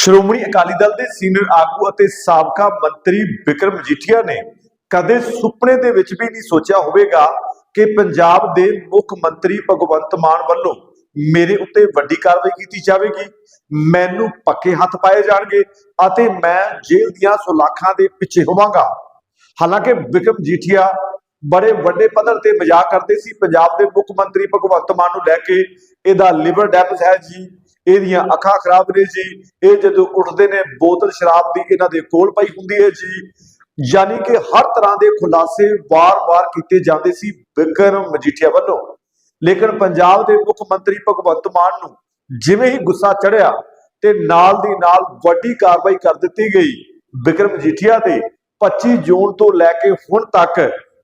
ਸ਼੍ਰੋਮਣੀ ਅਕਾਲੀ ਦਲ ਦੇ ਸੀਨੀਅਰ ਆਗੂ ਅਤੇ ਸਾਬਕਾ ਮੰਤਰੀ ਵਿਕਰਮ ਮਜੀਠੀਆ ਨੇ ਕਦੇ ਸੁਪਨੇ ਦੇ ਵਿੱਚ ਵੀ ਨਹੀਂ ਸੋਚਿਆ ਹੋਵੇਗਾ ਕਿ ਪੰਜਾਬ ਦੇ ਮੁੱਖ ਮੰਤਰੀ ਭਗਵੰਤ ਮਾਨ ਵੱਲੋਂ ਮੇਰੇ ਉੱਤੇ ਵੱਡੀ ਕਾਰਵਾਈ ਕੀਤੀ ਜਾਵੇਗੀ। ਮੈਨੂੰ ਪੱਕੇ ਹੱਥ ਪਾਏ ਜਾਣਗੇ ਅਤੇ ਮੈਂ ਜੇਲ੍ਹ ਦੀਆਂ ਸੁਲਾਖਾਂ ਦੇ ਪਿੱਛੇ ਹੋਵਾਂਗਾ। ਹਾਲਾਂਕਿ ਵਿਕਰਮ ਜੀਠੀਆ ਬੜੇ ਵੱਡੇ ਪੱਧਰ ਤੇ ਮਜ਼ਾਕ ਕਰਦੇ ਸੀ। ਪੰਜਾਬ ਦੇ ਮੁੱਖ ਮੰਤਰੀ ਭਗਵੰਤ ਮਾਨ ਨੂੰ ਲੈ ਕੇ ਇਹਦਾ ਲਿਵਰ ਡੈਮੇਜ ਹੈ ਜੀ। ਇਹਦੀਆਂ ਅੱਖਾਂ ਖਰਾਬ ਨੇ ਜੀ। ਇਹ ਜਦੋਂ ਉੱਠਦੇ ਨੇ, ਬੋਤਲ ਸ਼ਰਾਬ ਦੀ ਇਹਨਾਂ ਦੇ ਕੋਲ ਪਈ ਹੁੰਦੀ ਹੈ ਜੀ। ਯਾਨੀ ਕਿ ਹਰ ਤਰ੍ਹਾਂ ਦੇ ਖੁਲਾਸੇ ਵਾਰ-ਵਾਰ ਕੀਤੇ ਜਾਂਦੇ ਸੀ ਬਿਕਰਮ ਮਜੀਠੀਆ ਵੱਲੋਂ। ਲੇਕਿਨ ਪੰਜਾਬ ਦੇ ਮੁੱਖ ਮੰਤਰੀ ਭਗਵੰਤ ਮਾਨ ਨੂੰ ਜਿਵੇਂ ਹੀ ਗੁੱਸਾ ਚੜਿਆ ਤੇ ਨਾਲ ਦੀ ਨਾਲ ਵੱਡੀ ਕਾਰਵਾਈ ਕਰ ਦਿੱਤੀ ਗਈ ਬਿਕਰਮ ਮਜੀਠੀਆ ਤੇ 25 ਜੂਨ ਤੋਂ ਲੈ ਕੇ ਹੁਣ ਤੱਕ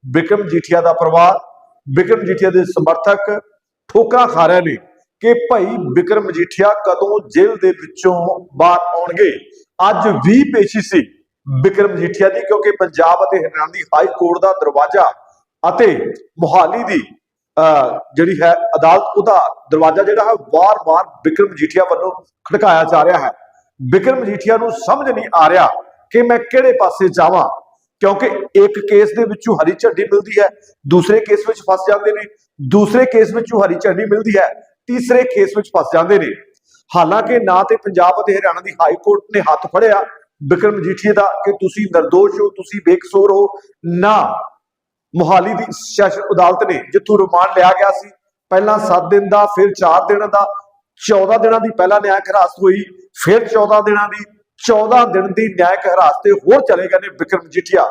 ਬਿਕਰਮ ਮਜੀਠੀਆ ਦਾ ਪਰਿਵਾਰ ਬਿਕਰਮ ਮਜੀਠੀਆ ਦੇ ਸਮਰਥਕ ਠੋਕਰਾਂ ਖਾ ਰਹੇ ਨੇ। ਕਿ ਭਾਈ ਵਿਕਰਮ ਮਜੀਠੀਆ ਕਦੋਂ ਜੇਲ੍ਹ ਦੇ ਵਿੱਚੋਂ ਬਾਹਰ ਆਉਣਗੇ? ਅੱਜ ਵੀ ਪੇਸ਼ੀ ਸੀ ਵਿਕਰਮ ਮਜੀਠੀਆ ਦੀ ਕਿਉਂਕਿ ਪੰਜਾਬ ਅਤੇ ਹਰਿਆਣਾ ਦੀ ਹਾਈ ਕੋਰਟ ਦਾ ਦਰਵਾਜ਼ਾ ਅਤੇ ਮੁਹਾਲੀ ਦੀ ਅਹ, ਜਿਹੜੀ ਹੈ ਅਦਾਲਤ ਉਹਦਾ ਦਰਵਾਜ਼ਾ ਜਿਹੜਾ ਹੈ ਵਾਰ-ਵਾਰ ਵਿਕਰਮ ਮਜੀਠੀਆ ਵੱਲੋਂ ਖੜਕਾਇਆ ਜਾ ਰਿਹਾ ਹੈ। ਵਿਕਰਮ ਮਜੀਠੀਆ ਨੂੰ ਸਮਝ ਨਹੀਂ ਆ ਰਿਹਾ ਕਿ ਮੈਂ ਕਿਹੜੇ ਪਾਸੇ ਜਾਵਾਂ ਕਿਉਂਕਿ ਇੱਕ ਕੇਸ ਦੇ ਵਿੱਚੋਂ ਹਰੀ ਝੰਡੀ ਮਿਲਦੀ ਹੈ ਦੂਸਰੇ ਕੇਸ ਵਿੱਚ ਫਸ ਜਾਂਦੇ ਨੇ ਦੂਸਰੇ ਕੇਸ ਵਿੱਚੋਂ ਹਰੀ ਝੰਡੀ ਮਿਲਦੀ ਹੈ। ਤੀਸਰੇ ਕੇਸ ਵਿੱਚ ਫਸ ਜਾਂਦੇ ਨੇ। ਹਾਲਾਂਕਿ ਨਾ ਤੇ ਪੰਜਾਬ ਅਤੇ ਹਰਿਆਣਾ ਦੀ ਹਾਈ ਕੋਰਟ ਨੇ ਹੱਥ ਫੜਿਆ ਵਿਕਰਮ ਮਜੀਠੀਆ ਦਾ ਕਿ ਤੁਸੀਂ ਨਿਰਦੋਸ਼ ਹੋ, ਤੁਸੀਂ ਬੇਕਸੂਰ ਹੋ, ਨਾ ਮੁਹਾਲੀ ਦੀ ਸੈਸ਼ਨ ਅਦਾਲਤ ਨੇ ਜਿੱਥੋਂ ਰਿਮਾਂਡ ਲਿਆ ਗਿਆ ਸੀ, ਪਹਿਲਾਂ 7 ਦਿਨ ਦਾ, ਫਿਰ 4 ਦਿਨ ਦਾ 14 ਦਿਨਾਂ ਦੀ ਪਹਿਲਾਂ ਨਿਆਇਕ ਹਿਰਾਸਤ ਹੋਈ, ਫਿਰ 14 ਦਿਨਾਂ ਦੀ 14 ਦਿਨ ਦੀ ਨਿਆਇਕ ਹਿਰਾਸਤ ਤੇ ਹੋਰ ਚਲੇ ਗਏ ਨੇ ਵਿਕਰਮ ਮਜੀਠੀਆ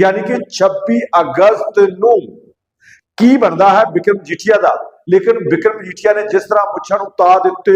ਯਾਨੀ ਕਿ 26 ਅਗਸਤ ਨੂੰ ਕੀ ਬਣਦਾ ਹੈ ਵਿਕਰਮ ਮਜੀਠੀਆ ਦਾ? ਲੇਕਿਨ ਵਿਕਰਮ ਮਜੀਠੀਆ ਨੇ ਜਿਸ ਤਰ੍ਹਾਂ ਮੁੱਛਾਂ ਨੂੰ ਤਾ ਦਿੱਤੇ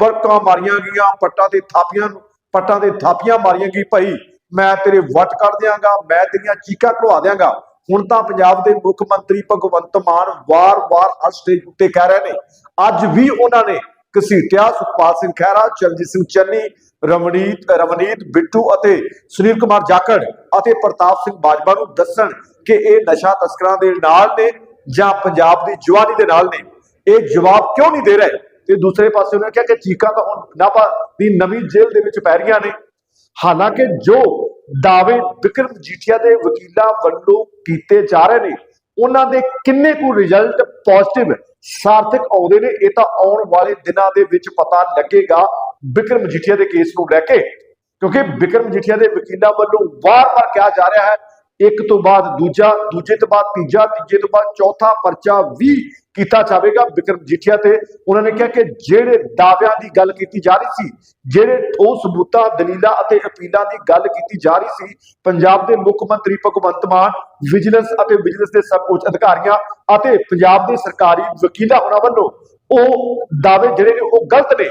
ਬਰਕਾਂ ਮਾਰੀਆਂ ਗਈਆਂ, ਪੱਟਾਂ ਤੇ ਥਾਪੀਆਂ ਪੱਟਾਂ ਤੇ ਥਾਪੀਆਂ ਮਾਰੀਆਂ ਗਈ ਭਾਈ, ਮੈਂ ਤੇਰੇ ਵੱਟ ਕੱਢ ਦਿਆਂਗਾ, ਮੈਂ ਤੇਰੀਆਂ ਚੀਕਾਂ ਘੜਵਾ ਦਿਆਂਗਾ। ਹੁਣ ਤਾਂ ਪੰਜਾਬ ਦੇ ਮੁੱਖ ਮੰਤਰੀ ਭਗਵੰਤ ਮਾਨ ਵਾਰ-ਵਾਰ ਹਰ ਸਟੇਜ ਉੱਤੇ ਕਹਿ ਰਹੇ ਨੇ। ਅੱਜ ਵੀ ਉਹਨਾਂ ਨੇ ਘਸੀਟਿਆ ਸੁਖਪਾਲ ਸਿੰਘ ਖਹਿਰਾ ਚਰਨਜੀਤ ਸਿੰਘ ਚੰਨੀ, ਰਵਨੀਤ ਰਵਨੀਤ ਬਿੱਟੂ ਅਤੇ ਸੁਨੀਲ ਕੁਮਾਰ ਜਾਖੜ ਅਤੇ ਪ੍ਰਤਾਪ ਸਿੰਘ ਬਾਜਵਾ ਨੂੰ ਦੱਸਣ ਕਿ ਇਹ ਨਸ਼ਾ ਤਸਕਰਾਂ ਦੇ ਨਾਲ ਨੇ। ਜਾਂ ਪੰਜਾਬ ਦੀ ਜਵਾਨੀ ਦੇ ਨਾਲ ਨੇ ਇਹ ਜਵਾਬ ਕਿਉਂ ਨਹੀਂ ਦੇ ਰਹੇ? ਤੇ ਦੂਸਰੇ ਪਾਸੇ ਉਹਨੇ ਕਿਹਾ ਕਿ ਚੀਕਾਂ ਤਾਂ ਹੁਣ ਨਾਭਾ ਦੀ ਨਵੀਂ ਜੇਲ੍ਹ ਦੇ ਵਿੱਚ ਪੈ ਰਹੀਆਂ ਨੇ। ਹਾਲਾਂਕਿ ਜੋ ਦਾਅਵੇ ਵਿਕਰਮ ਜੀਠੀਆ ਦੇ ਵਕੀਲਾਂ ਵੱਲੋਂ ਕੀਤੇ ਜਾ ਰਹੇ ਨੇ, ਉਹਨਾਂ ਦੇ ਕਿੰਨੇ ਕੁ ਰਿਜ਼ਲਟ ਪੋਜ਼ਿਟਿਵ ਸਾਰਥਕ ਆਉਂਦੇ ਨੇ, ਇਹ ਤਾਂ ਆਉਣ ਵਾਲੇ ਦਿਨਾਂ ਦੇ ਵਿੱਚ ਪਤਾ ਲੱਗੇਗਾ ਵਿਕਰਮ ਜੀਠੀਆ ਦੇ ਕੇਸ ਨੂੰ ਲੈ ਕੇ। ਕਿਉਂਕਿ ਵਿਕਰਮ ਜੀਠੀਆ ਦੇ ਵਕੀਲਾਂ ਵੱਲੋਂ ਵਾਰ-ਵਾਰ ਕਿਹਾ ਜਾ ਰਿਹਾ ਹੈ ਇੱਕ ਤੋਂ ਬਾਅਦ ਦੂਜਾ, ਦੂਜੇ ਤੋਂ ਬਾਅਦ ਤੀਜਾ, ਤੀਜੇ ਤੋਂ ਬਾਅਦ ਚੌਥਾ ਪਰਚਾ ਵੀ ਕੀਤਾ ਜਾਵੇਗਾ ਵਿਕਰਮ ਜੀਠੀਆ ਤੇ। ਉਹਨਾਂ ਨੇ ਕਿਹਾ ਕਿ ਜਿਹੜੇ ਦਾਅਵਿਆਂ ਦੀ ਗੱਲ ਕੀਤੀ ਜਾ ਰਹੀ ਸੀ, ਜਿਹੜੇ ਠੋਸ ਸਬੂਤਾਂ, ਦਲੀਲਾਂ ਅਤੇ ਅਪੀਲਾਂ ਦੀ ਗੱਲ ਕੀਤੀ ਜਾ ਰਹੀ ਸੀ, ਪੰਜਾਬ ਦੇ ਮੁੱਖ ਮੰਤਰੀ ਭਗਵੰਤ ਮਾਨ, ਵਿਜੀਲੈਂਸ ਅਤੇ ਵਿਜੀਲੈਂਸ ਦੇ ਸਭ ਉੱਚ ਅਧਿਕਾਰੀਆਂ ਅਤੇ ਪੰਜਾਬ ਦੇ ਸਰਕਾਰੀ ਵਕੀਲਾਂ ਉਹਨਾਂ ਵੱਲੋਂ ਉਹ ਦਾਅਵੇ ਜਿਹੜੇ ਨੇ ਉਹ ਗਲਤ ਨੇ।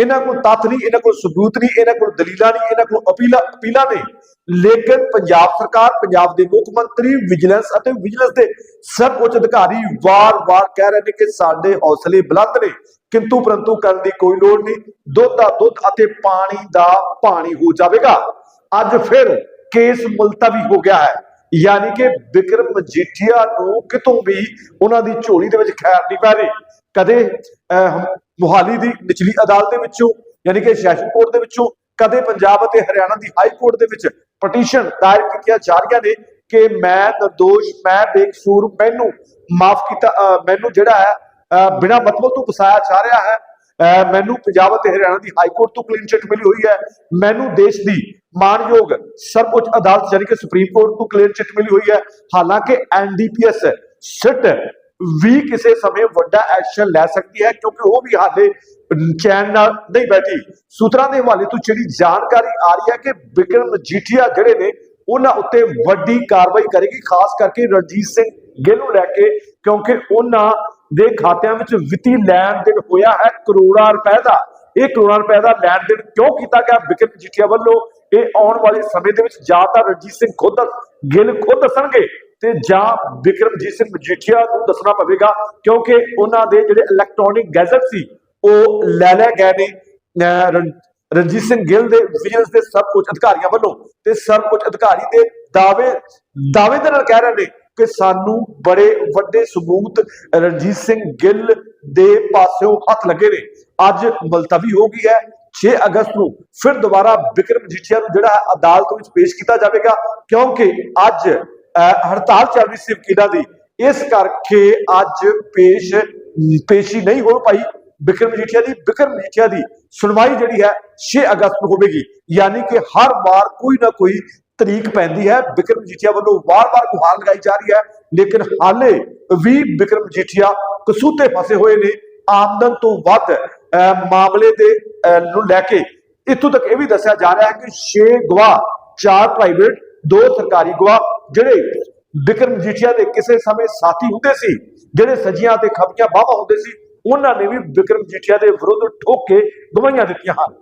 ਇਹਨਾਂ ਕੋਲ ਤੱਥ ਨਹੀਂ ਇਹਨਾਂ ਕੋਲ ਸਬੂਤ ਨਹੀਂ ਇਹਨਾਂ ਕੋਲ ਦਲੀਲਾਂ ਨਹੀਂ ਇਹਨਾਂ ਕੋਲ ਅਪੀਲਾਂ ਅਪੀਲਾਂ ਨੇ। ਲੇਕਿਨ ਪੰਜਾਬ ਸਰਕਾਰ ਪੰਜਾਬ ਦੇ ਮੁੱਖ ਮੰਤਰੀ ਵਿਜੀਲੈਂਸ ਅਤੇ ਵਿਜੀਲੈਂਸ ਦੇ ਸਭ ਅਧਿਕਾਰੀ ਵਾਰ-ਵਾਰ ਕਹਿ ਰਹੇ ਨੇ ਕਿ ਸਾਡੇ ਹੌਸਲੇ ਬੁਲੰਦ ਨੇ। ਕਿੰਤੂ ਪਰੰਤੂ ਕਰਨ ਦੀ ਕੋਈ ਲੋੜ ਨਹੀਂ। ਦੁੱਧ ਦਾ ਦੁੱਧ ਅਤੇ ਪਾਣੀ ਦਾ ਪਾਣੀ ਹੋ ਜਾਵੇਗਾ। ਅੱਜ ਫਿਰ ਕੇਸ ਮੁਲਤਵੀ ਹੋ ਗਿਆ ਹੈ। ਯਾਨੀ ਕਿ ਵਿਕਰਮ ਮਜੀਠੀਆ ਨੂੰ ਕਿਤੋਂ ਵੀ ਉਹਨਾਂ ਦੀ ਝੋਲੀ ਦੇ ਵਿੱਚ ਖੈਰ ਨਹੀਂ ਪੈ ਰਹੀ। ਕਦੇ ਅਹ, ਮੁਹਾਲੀ ਦੀ ਨਿਚਲੀ ਅਦਾਲਤ ਦੇ ਵਿੱਚੋਂ ਯਾਨੀ ਕਿ ਸੈਸ਼ਨ ਕੋਰਟ ਦੇ ਵਿੱਚੋਂ ਕਦੇ ਪੰਜਾਬ ਅਤੇ ਹਰਿਆਣਾ ਦੀ ਹਾਈ ਕੋਰਟ ਦੇ ਵਿੱਚ ਪਟੀਸ਼ਨ ਦਾਇਰ ਕੀਤੀਆਂ ਜਾ ਰਹੀਆਂ ਨੇ ਕਿ ਮੈਂ ਨਿਰਦੋਸ਼ ਮੈਂ ਬੇਕਸੂਰ ਮੈਨੂੰ ਮਾਫ ਕੀਤਾ ਮੈਨੂੰ ਜਿਹੜਾ ਹੈ ਅਹ, ਮਤਲਬ ਤੋਂ ਫਸਾਇਆ ਜਾ ਰਿਹਾ ਹੈ ਅਹ, ਮੈਨੂੰ ਪੰਜਾਬ ਅਤੇ ਹਰਿਆਣਾ ਦੀ ਹਾਈ ਕੋਰਟ ਤੋਂ ਕਲੀਨ ਚਿੱਟ ਮਿਲੀ ਹੋਈ ਹੈ ਮੈਨੂੰ ਦੇਸ਼ ਦੀ ਮਾਨਯੋਗ ਸਰਵਉੱਚ ਅਦਾਲਤ ਯਾਨੀ ਕਿ ਸੁਪਰੀਮ ਕੋਰਟ ਤੋਂ ਕਲੀਨ ਚਿੱਟ ਮਿਲੀ ਹੋਈ ਹੈ ਹਾਲਾਂਕਿ ਐਨਡੀਪੀਐਸ ਸਿੱਟ ਵੀ ਕਿਸੇ ਸਮੇਂ ਵੱਡਾ ਐਕਸ਼ਨ ਲੈ ਸਕਦੀ ਹੈ, ਕਿਉਂਕਿ ਉਹ ਵੀ ਹਾਲੇ ਚੈਨ ਨਾਲ ਨਹੀਂ ਬੈਠੀ। ਸੂਤਰਾਂ ਦੇ ਹਵਾਲੇ ਤੋਂ ਜਿਹੜੀ ਜਾਣਕਾਰੀ ਆ ਰਹੀ ਹੈ ਕਿ ਵਿਕਰਮ ਜੀਠੀਆ ਜਿਹੜੇ ਨੇ, ਉਹਨਾਂ ਉੱਤੇ ਵੱਡੀ ਕਾਰਵਾਈ ਕਰੇਗੀ, ਖਾਸ ਕਰਕੇ ਰਣਜੀਤ ਸਿੰਘ ਗਿੱਲ ਨੂੰ ਲੈ ਕੇ, ਕਿਉਂਕਿ ਉਹਨਾਂ ਦੇ ਖਾਤਿਆਂ ਵਿੱਚ ਵਿੱਤੀ ਲੈਣ ਦੇਣ ਹੋਇਆ ਹੈ, ਕਰੋੜਾਂ ਰੁਪਏ ਦਾ। ਇਹ ਕਰੋੜਾਂ ਰੁਪਏ ਦਾ ਲੈਣ ਦੇਣ ਕਿਉਂ ਕੀਤਾ ਗਿਆ? ਵਿਕਰਮ ਜੀਠੀਆ ਵੱਲੋਂ ਇਹ ਆਉਣ ਵਾਲੇ ਸਮੇਂ ਦੇ ਵਿੱਚ ਜਾਂ ਤਾਂ ਰਣਜੀਤ ਸਿੰਘ ਖੁਦ, ਗਿੱਲ ਖੁਦ ਦੱਸਣਗੇ। ਤੇ ਜਾਂ ਵਿਕਰਮਜੀਤ ਸਿੰਘ ਮਜੀਠੀਆ ਨੂੰ ਦੱਸਣਾ ਪਵੇਗਾ, ਕਿਉਂਕਿ ਉਹਨਾਂ ਦੇ ਜਿਹੜੇ ਇਲੈਕਟ੍ਰੋਨਿਕ ਗੈਜ਼ਟ ਸੀ, ਉਹ ਲੈ ਲੈ ਗਏ ਨੇ ਰਣਜੀਤ ਸਿੰਘ ਗਿੱਲ ਦੇ ਵਿਜੀਲੈਂਸ ਦੇ ਸਭ ਕੁਝ ਅਧਿਕਾਰੀਆਂ ਵੱਲੋਂ ਤੇ ਸਭ ਕੁਝ ਅਧਿਕਾਰੀ ਦੇ ਦਾਅਵੇ ਦਾਅਵੇ ਦੇ ਨਾਲ ਕਹਿ ਰਹੇ ਨੇ ਕਿ ਸਾਨੂੰ ਬੜੇ ਵੱਡੇ ਸਬੂਤ ਰਣਜੀਤ ਸਿੰਘ ਗਿੱਲ ਦੇ ਪਾਸਿਓਂ ਹੱਥ ਲੱਗੇ ਨੇ। ਅੱਜ ਮੁਲਤਵੀ ਹੋ ਗਈ ਹੈ 6 ਅਗਸਤ ਨੂੰ ਫਿਰ ਦੁਬਾਰਾ ਵਿਕਰਮ ਮਜੀਠੀਆ ਨੂੰ ਜਿਹੜਾ ਅਦਾਲਤ ਵਿੱਚ ਪੇਸ਼ ਕੀਤਾ ਜਾਵੇਗਾ, ਕਿਉਂਕਿ ਅੱਜ ਹੜਤਾਲ ਚੱਲ ਰਹੀ ਸੀ ਵਕੀਲਾਂ ਦੀ। ਇਸ ਕਰਕੇ ਅੱਜ ਪੇਸ਼ ਪੇਸ਼ੀ ਨਹੀਂ ਹੋ ਪਾਈ ਬਿਕਰਮ ਮਜੀਠੀਆ ਦੀ। ਬਿਕਰਮ ਮਜੀਠੀਆ ਦੀ ਸੁਣਵਾਈ ਜਿਹੜੀ ਹੈ 6 ਅਗਸਤ ਨੂੰ ਹੋਵੇਗੀ। ਯਾਨੀ ਕਿ ਹਰ ਵਾਰ ਕੋਈ ਨਾ ਕੋਈ ਤਰੀਕ ਪੈਂਦੀ ਹੈ। ਵਿਕਰਮ ਮਜੀਠੀਆ ਵੱਲੋਂ ਵਾਰ-ਵਾਰ ਗੁਹਾਰ ਲਗਾਈ ਜਾ ਰਹੀ ਹੈ। ਲੇਕਿਨ ਹਾਲੇ ਵੀ ਬਿਕਰਮ ਮਜੀਠੀਆ ਕਸੂਤੇ ਫਸੇ ਹੋਏ ਨੇ। ਆਮਦਨ ਤੋਂ ਵੱਧ ਅਹ, ਮਾਮਲੇ ਦੇ ਅਹ, ਨੂੰ ਲੈ ਕੇ ਇੱਥੋਂ ਤੱਕ ਇਹ ਵੀ ਦੱਸਿਆ ਜਾ ਰਿਹਾ ਹੈ ਕਿ 6 ਗਵਾਹ ਚਾਰ ਪ੍ਰਾਈਵੇਟ ਦੋ ਸਰਕਾਰੀ ਗਵਾਹ ਜਿਹੜੇ ਵਿਕਰਮ ਮਜੀਠੀਆ ਦੇ ਕਿਸੇ ਸਮੇਂ ਸਾਥੀ ਹੁੰਦੇ ਸੀ, ਜਿਹੜੇ ਸਜੀਆਂ ਤੇ ਖੱਬੀਆਂ ਬਾਹਾਂ ਹੁੰਦੇ ਸੀ, ਉਹਨਾਂ ਨੇ ਵੀ ਵਿਕਰਮ ਜੀਠੀਆ ਦੇ ਵਿਰੁੱਧ ਠੋਕ ਕੇ ਗਵਾਹੀਆਂ ਦਿੱਤੀਆਂ ਹਨ।